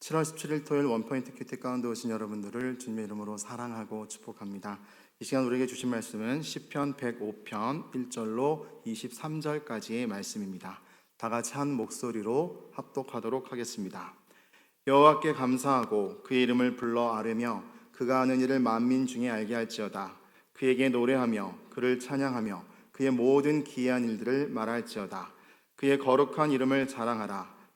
7월 17일 토요일 원포인트 큐티 가운데 오신 여러분들을 주님의 이름으로 사랑하고 축복합니다. 이 시간 우리에게 주신 말씀은 시편 105편 1절로 23절까지의 말씀입니다. 다 같이 한 목소리로 합독하도록 하겠습니다. 여호와께 감사하고 그의 이름을 불러 아뢰며 그가 하는 일을 만민 중에 알게 할지어다. 그에게 노래하며 그를 찬양하며 그의 모든 기이한 일들을 말할지어다. 그의 거룩한 이름을 자랑하라.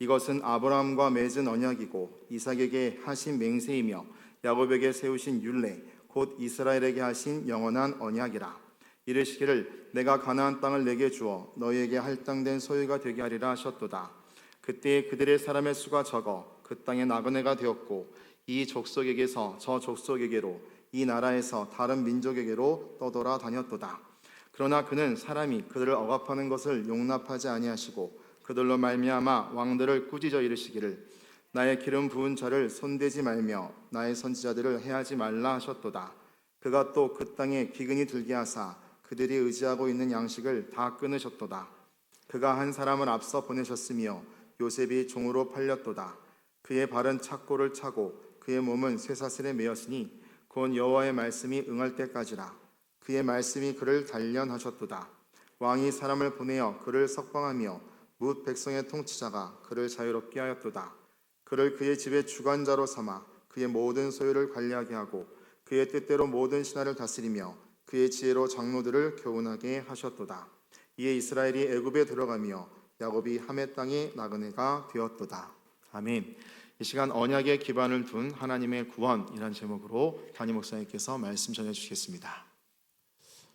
이것은 아브라함과 맺은 언약이고 이삭에게 하신 맹세이며 야곱에게 세우신 율례 곧 이스라엘에게 하신 영원한 언약이라. 이르시기를 내가 가나안 땅을 내게 주어 너희에게 할당된 소유가 되게 하리라 하셨도다. 그때 그들의 사람의 수가 적어 그 땅에 나그네가 되었고 이 족속에게서 저 족속에게로 이 나라에서 다른 민족에게로 떠돌아 다녔도다. 그러나 그는 사람이 그들을 억압하는 것을 용납하지 아니하시고 그들로 말미암아 왕들을 꾸짖어 이르시기를 나의 기름 부은 자를 손대지 말며 나의 선지자들을 해하지 말라 하셨도다. 그가 또 그 땅에 기근이 들게 하사 그들이 의지하고 있는 양식을 다 끊으셨도다. 그가 한 사람을 앞서 보내셨으며 요셉이 종으로 팔렸도다. 그의 발은 착고를 차고 그의 몸은 쇠사슬에 매였으니 곧 여호와의 말씀이 응할 때까지라. 그의 말씀이 그를 단련하셨도다. 왕이 사람을 보내어 그를 석방하며 뭇 백성의 통치자가 그를 자유롭게 하였도다. 그를 그의 집의 주관자로 삼아 그의 모든 소유를 관리하게 하고 그의 뜻대로 모든 신하를 다스리며 그의 지혜로 장로들을 교훈하게 하셨도다. 이에 이스라엘이 애굽에 들어가며 야곱이 함의 땅에 나그네가 되었도다. 아멘. 이 시간 언약의 기반을 둔 하나님의 구원이라는 제목으로 담임 목사님께서 말씀 전해 주시겠습니다.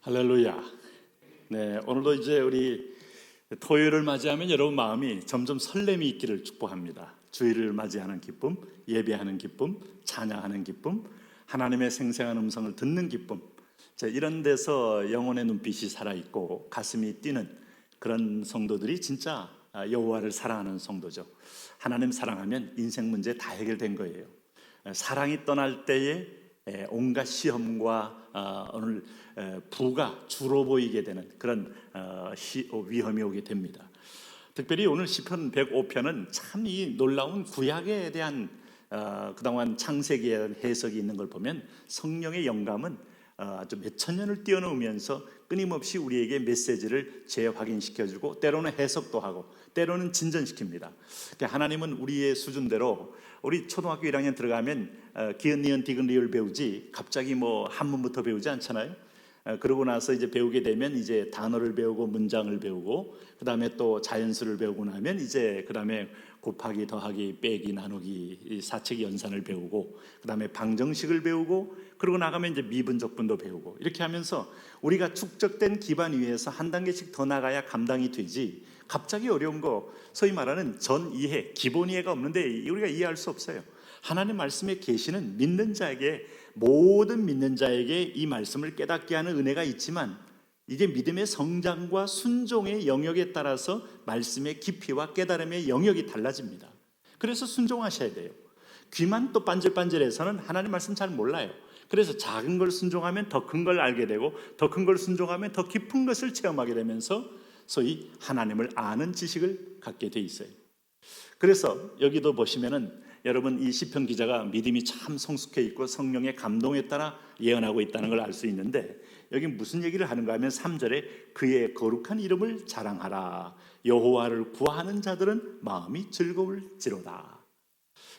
할렐루야. 네, 오늘도 이제 우리 토요일을 맞이하면 여러분 마음이 점점 설렘이 있기를 축복합니다. 주일을 맞이하는 기쁨, 예배하는 기쁨, 찬양하는 기쁨, 하나님의 생생한 음성을 듣는 기쁨. 자, 이런 데서 영혼의 눈빛이 살아 있고 가슴이 뛰는 그런 성도들이 진짜 여호와를 사랑하는 성도죠. 하나님 사랑하면 인생 문제 다 해결된 거예요. 사랑이 떠날 때에 온갖 시험과 어, 오늘 부가 주로 보이게 되는 그런 어, 위험이 오게 됩니다. 특별히 오늘 시편 105편은 참 이 놀라운 구약에 대한 어, 그동안 창세기에 대한 해석이 있는 걸 보면 성령의 영감은 아주 몇천 년을 뛰어넘으면서 끊임없이 우리에게 메시지를 재확인시켜주고 때로는 해석도 하고 때로는 진전시킵니다. 그러니까 하나님은 우리의 수준대로 우리 초등학교 1학년 들어가면 기은, 니은, 디귿, 리을 배우지 갑자기 뭐 한문부터 배우지 않잖아요. 그러고 나서 이제 배우게 되면 이제 단어를 배우고 문장을 배우고 그 다음에 또 자연수를 배우고 나면 이제 그 다음에 곱하기 더하기 빼기 나누기 사책이 연산을 배우고 그 다음에 방정식을 배우고 그러고 나가면 이제 미분적분도 배우고 이렇게 하면서 우리가 축적된 기반 위에서 한 단계씩 더 나가야 감당이 되지 갑자기 어려운 거 소위 말하는 전 이해 기본 이해가 없는데 우리가 이해할 수 없어요. 하나님 말씀의 계시는 믿는 자에게 모든 믿는 자에게 이 말씀을 깨닫게 하는 은혜가 있지만 이게 믿음의 성장과 순종의 영역에 따라서 말씀의 깊이와 깨달음의 영역이 달라집니다. 그래서 순종하셔야 돼요. 귀만 또 반질반질해서는 하나님 말씀 잘 몰라요. 그래서 작은 걸 순종하면 더 큰 걸 알게 되고 더 큰 걸 순종하면 더 깊은 것을 체험하게 되면서 소위 하나님을 아는 지식을 갖게 돼 있어요. 그래서 여기도 보시면은 여러분 이 시편 기자가 믿음이 참 성숙해 있고 성령의 감동에 따라 예언하고 있다는 걸 알 수 있는데 여기 무슨 얘기를 하는가 하면 3절에 그의 거룩한 이름을 자랑하라 여호와를 구하는 자들은 마음이 즐거울지로다.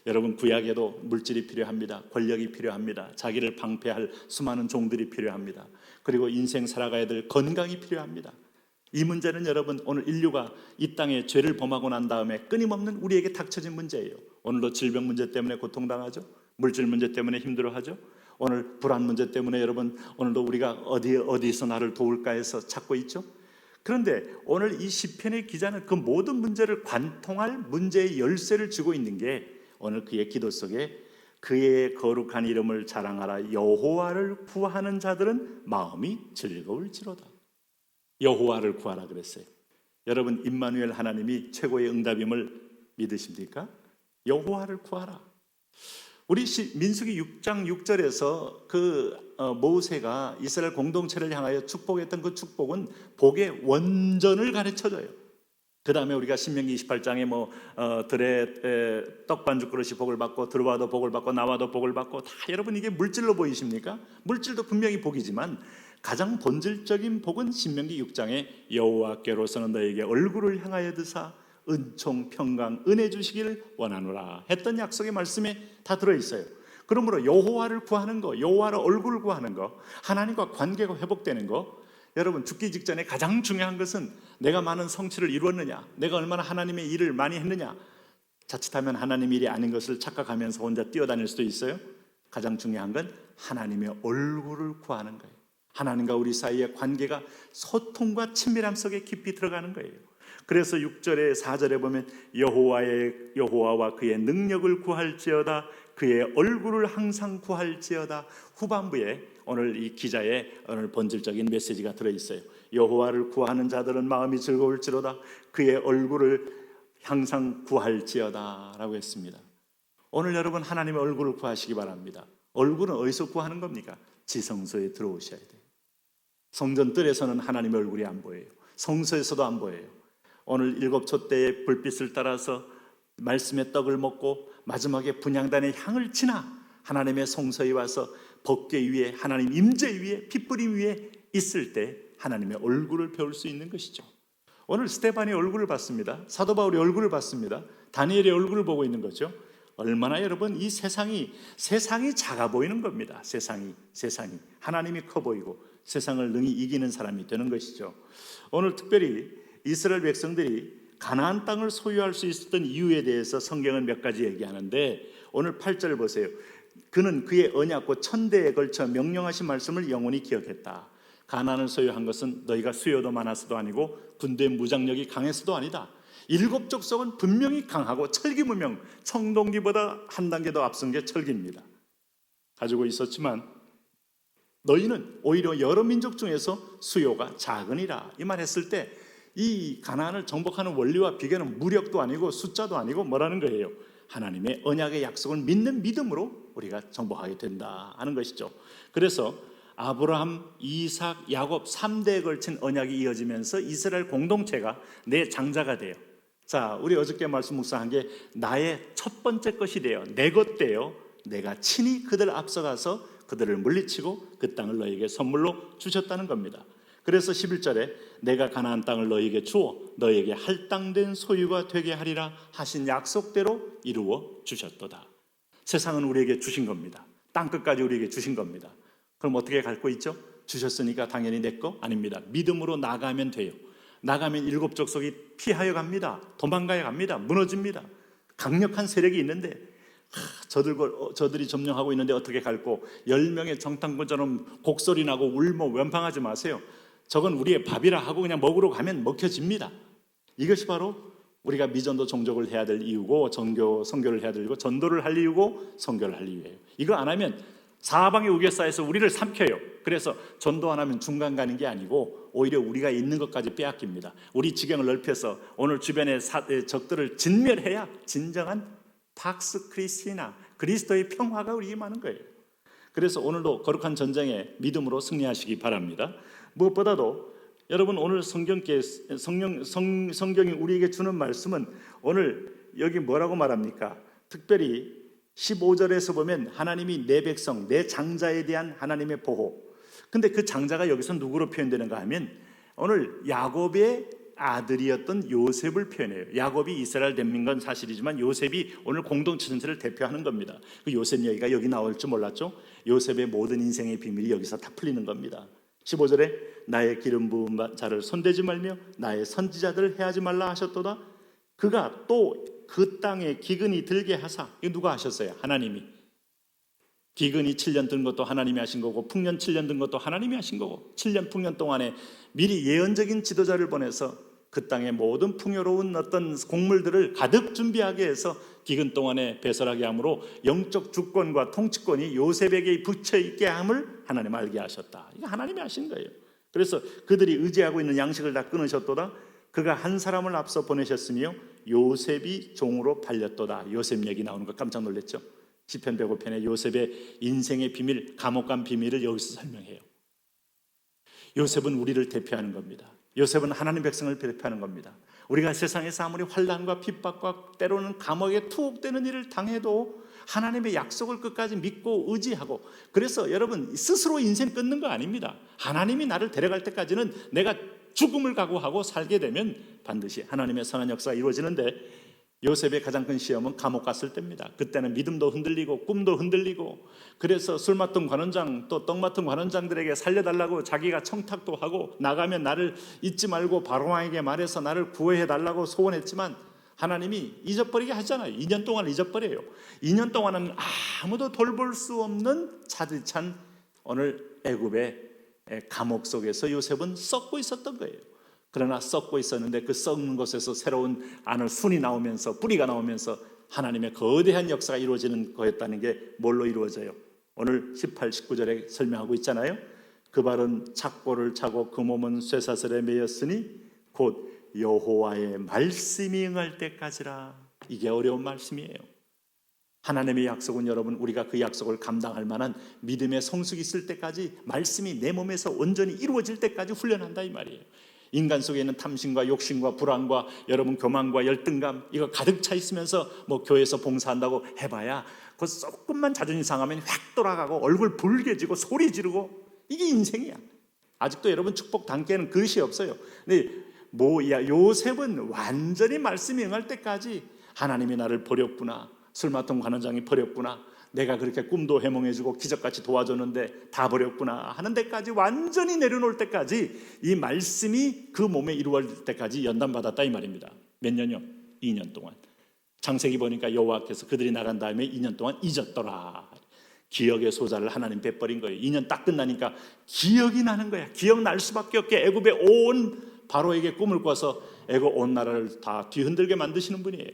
여러분 구약에도 물질이 필요합니다. 권력이 필요합니다. 자기를 방패할 수많은 종들이 필요합니다. 그리고 인생 살아가야 될 건강이 필요합니다. 이 문제는 여러분 오늘 인류가 이 땅에 죄를 범하고 난 다음에 끊임없는 우리에게 닥쳐진 문제예요. 오늘도 질병 문제 때문에 고통당하죠. 물질 문제 때문에 힘들어하죠. 오늘 불안 문제 때문에 여러분 오늘도 우리가 어디 어디서 나를 도울까 해서 찾고 있죠. 그런데 오늘 이 시편의 기자는 그 모든 문제를 관통할 문제의 열쇠를 쥐고 있는 게 오늘 그의 기도 속에 그의 거룩한 이름을 자랑하라 여호와를 구하는 자들은 마음이 즐거울지로다. 여호와를 구하라 그랬어요. 여러분 임마누엘 하나님이 최고의 응답임을 믿으십니까? 여호와를 구하라. 우리 시- 민수기 6장 6절에서 그 어, 모세가 이스라엘 공동체를 향하여 축복했던 그 축복은 복의 원전을 가르쳐 줘요. 그 다음에 우리가 신명기 28장에 뭐 어, 들에 에, 떡 반죽 그릇이 복을 받고 들어와도 복을 받고 나와도 복을 받고 다 여러분 이게 물질로 보이십니까? 물질도 분명히 복이지만 가장 본질적인 복은 신명기 6장에 여호와께로서는 너에게 얼굴을 향하여 드사 은총 평강 은혜 주시기를 원하노라 했던 약속의 말씀에 다 들어 있어요. 그러므로 여호와를 구하는 거, 여호와를 얼굴을 구하는 거, 하나님과 관계가 회복되는 거, 여러분 죽기 직전에 가장 중요한 것은 내가 많은 성취를 이루었느냐, 내가 얼마나 하나님의 일을 많이 했느냐. 자칫하면 하나님 일이 아닌 것을 착각하면서 혼자 뛰어다닐 수도 있어요. 가장 중요한 건 하나님의 얼굴을 구하는 거예요. 하나님과 우리 사이의 관계가 소통과 친밀함 속에 깊이 들어가는 거예요. 그래서 6절에 4절에 보면 여호와의 여호와와 그의 능력을 구할지어다 그의 얼굴을 항상 구할지어다 후반부에 오늘 이 기자의 오늘 본질적인 메시지가 들어 있어요. 여호와를 구하는 자들은 마음이 즐거울지로다 그의 얼굴을 항상 구할지어다라고 했습니다. 오늘 여러분 하나님의 얼굴을 구하시기 바랍니다. 얼굴은 어디서 구하는 겁니까? 지성소에 들어오셔야 돼요. 성전 뜰에서는 하나님의 얼굴이 안 보여요. 성소에서도 안 보여요. 오늘 일곱 촛대의 불빛을 따라서 말씀의 떡을 먹고 마지막에 분향단의 향을 지나 하나님의 성소에 와서 법궤 위에 하나님 임재 위에 핏부림 위에 있을 때 하나님의 얼굴을 배울 수 있는 것이죠. 오늘 스테반이 얼굴을 봤습니다. 사도 바울이 얼굴을 봤습니다. 다니엘의 얼굴을 보고 있는 거죠. 얼마나 여러분 이 세상이 세상이 작아 보이는 겁니다. 세상이 세상이 하나님이 커 보이고 세상을 능히 이기는 사람이 되는 것이죠. 오늘 특별히 이스라엘 백성들이 가나안 땅을 소유할 수 있었던 이유에 대해서 성경은 몇 가지 얘기하는데 오늘 8절 보세요. 그는 그의 언약고 천대에 걸쳐 명령하신 말씀을 영원히 기억했다. 가나안을 소유한 것은 너희가 수요도 많아서도 아니고 군대 무장력이 강해서도 아니다. 일곱 족속은 분명히 강하고 철기무명 청동기보다 한 단계 더 앞선 게 철기입니다. 가지고 있었지만 너희는 오히려 여러 민족 중에서 수요가 작으니라 이 말 했을 때 이 가나안을 정복하는 원리와 비교는 무력도 아니고 숫자도 아니고 뭐라는 거예요? 하나님의 언약의 약속을 믿는 믿음으로 우리가 정복하게 된다 하는 것이죠. 그래서 아브라함, 이삭, 야곱 3대에 걸친 언약이 이어지면서 이스라엘 공동체가 내 장자가 돼요. 자, 우리 어저께 말씀 묵상한 게 나의 첫 번째 것이 돼요. 내 것 돼요. 내가 친히 그들 앞서가서 그들을 물리치고 그 땅을 너에게 선물로 주셨다는 겁니다. 그래서 11절에 내가 가나안 땅을 너에게 주어 너에게 할당된 소유가 되게 하리라 하신 약속대로 이루어 주셨도다. 세상은 우리에게 주신 겁니다. 땅 끝까지 우리에게 주신 겁니다. 그럼 어떻게 갖고 있죠? 주셨으니까 당연히 내 거 아닙니다. 믿음으로 나가면 돼요. 나가면 일곱 족속이 피하여 갑니다. 도망가여 갑니다. 무너집니다. 강력한 세력이 있는데 하, 저들, 어, 저들이 점령하고 있는데 어떻게 갈고 열 명의 정탐꾼처럼 곡소리 나고 울며 원팡하지 마세요. 저건 우리의 밥이라 하고 그냥 먹으러 가면 먹혀집니다. 이것이 바로 우리가 미전도 종족을 해야 될 이유고 전교 선교를 해야 되고 전도를 할 이유고 선교를 할 이유예요. 이거 안 하면 사방의 우겨싸여서 우리를 삼켜요. 그래서 전도 안 하면 중간 가는 게 아니고 오히려 우리가 있는 것까지 빼앗깁니다. 우리 지경을 넓혀서 오늘 주변의 사- 에, 적들을 진멸해야 진정한 팍스 크리스티나 그리스도의 평화가 우리에게 많은 거예요. 그래서 오늘도 거룩한 전쟁에 믿음으로 승리하시기 바랍니다. 무엇보다도 여러분 오늘 성경께 성령 성, 성경이 우리에게 주는 말씀은 오늘 여기 뭐라고 말합니까? 특별히 15절에서 보면 하나님이 내 백성, 내 장자에 대한 하나님의 보호. 근데 그 장자가 여기서 누구로 표현되는가 하면 오늘 야곱의 아들이었던 요셉을 표현해요. 야곱이 이스라엘 대민건 사실이지만 요셉이 오늘 공동체 전체를 대표하는 겁니다. 그 요셉 얘기가 여기 나올 줄 몰랐죠? 요셉의 모든 인생의 비밀이 여기서 다 풀리는 겁니다. 15절에 나의 기름 부은 자를 손대지 말며 나의 선지자들을 해하지 말라 하셨도다. 그가 또 그 땅에 기근이 들게 하사 이거 누가 하셨어요? 하나님이 기근이 7년 든 것도 하나님이 하신 거고 풍년 7년 든 것도 하나님이 하신 거고 7년 풍년 동안에 미리 예언적인 지도자를 보내서 그 땅의 모든 풍요로운 어떤 곡물들을 가득 준비하게 해서 기근 동안에 배설하게 함으로 영적 주권과 통치권이 요셉에게 붙여 있게 함을 하나님 알게 하셨다. 이거 하나님이 하신 거예요. 그래서 그들이 의지하고 있는 양식을 다 끊으셨도다. 그가 한 사람을 앞서 보내셨으며 요셉이 종으로 팔렸도다. 요셉 얘기 나오는 거 깜짝 놀랐죠. 시편 105편에 요셉의 인생의 비밀, 감옥 간 비밀을 여기서 설명해요. 요셉은 우리를 대표하는 겁니다. 요셉은 하나님 백성을 대표하는 겁니다. 우리가 세상에서 아무리 환란과 핍박과 때로는 감옥에 투옥되는 일을 당해도 하나님의 약속을 끝까지 믿고 의지하고 그래서 여러분 스스로 인생 끊는 거 아닙니다. 하나님이 나를 데려갈 때까지는 내가 죽음을 각오하고 살게 되면 반드시 하나님의 선한 역사가 이루어지는데 요셉의 가장 큰 시험은 감옥 갔을 때입니다. 그때는 믿음도 흔들리고 꿈도 흔들리고 그래서 술 맡은 관원장 또 떡 맡은 관원장들에게 살려달라고 자기가 청탁도 하고 나가면 나를 잊지 말고 바로왕에게 말해서 나를 구해해 달라고 소원했지만 하나님이 잊어버리게 하잖아요. 2년 동안 잊어버려요. 2년 동안은 아무도 돌볼 수 없는 차디찬 오늘 애굽의 감옥 속에서 요셉은 썩고 있었던 거예요. 그러나 썩고 있었는데 그 썩는 곳에서 새로운 안을 순이 나오면서 뿌리가 나오면서 하나님의 거대한 역사가 이루어지는 거였다는 게 뭘로 이루어져요? 오늘 18, 19절에 설명하고 있잖아요. 그 발은 착고를 차고 그 몸은 쇠사슬에 매였으니 곧 여호와의 말씀이 응할 때까지라. 이게 어려운 말씀이에요. 하나님의 약속은 여러분 우리가 그 약속을 감당할 만한 믿음의 성숙이 있을 때까지 말씀이 내 몸에서 온전히 이루어질 때까지 훈련한다 이 말이에요. 인간 속에 있는 탐심과 욕심과 불안과 여러분 교만과 열등감 이거 가득 차 있으면서 뭐 교회에서 봉사한다고 해봐야 그 조금만 자존심 상하면 확 돌아가고 얼굴 붉게지고 소리 지르고 이게 인생이야. 아직도 여러분 축복 단계는 그릇이 없어요. 근데 뭐야 요셉은 완전히 말씀이 응할 때까지 하나님이 나를 버렸구나. 술 맡은 관원장이 버렸구나. 내가 그렇게 꿈도 해몽해주고 기적같이 도와줬는데 다 버렸구나 하는 데까지 완전히 내려놓을 때까지 이 말씀이 그 몸에 이루어질 때까지 연단받았다 이 말입니다. 몇 년요? 2년 동안. 창세기 보니까 여호와께서 그들이 나간 다음에 2년 동안 잊었더라. 기억의 소자를 하나님 베버린 거예요. 2년 딱 끝나니까 기억이 나는 거야. 기억 날 수밖에 없게 애굽의 온 바로에게 꿈을 꿔서 애굽 온 나라를 다 뒤흔들게 만드시는 분이에요.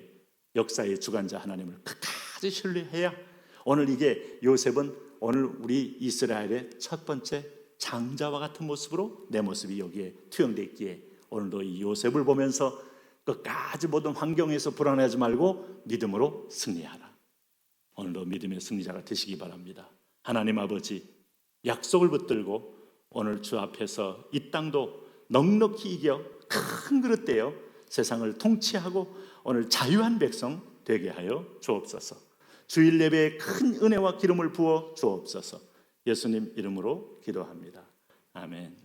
역사의 주관자 하나님을 끝까지 신뢰해야 오늘 이게 요셉은 오늘 우리 이스라엘의 첫 번째 장자와 같은 모습으로 내 모습이 여기에 투영되어 있기에 오늘도 이 요셉을 보면서 끝까지 모든 환경에서 불안해하지 말고 믿음으로 승리하라. 오늘도 믿음의 승리자가 되시기 바랍니다. 하나님 아버지 약속을 붙들고 오늘 주 앞에서 이 땅도 넉넉히 이겨 큰 그릇 되어 세상을 통치하고 오늘 자유한 백성 되게 하여 주옵소서. 주일 예배에 큰 은혜와 기름을 부어 주옵소서. 예수님 이름으로 기도합니다. 아멘.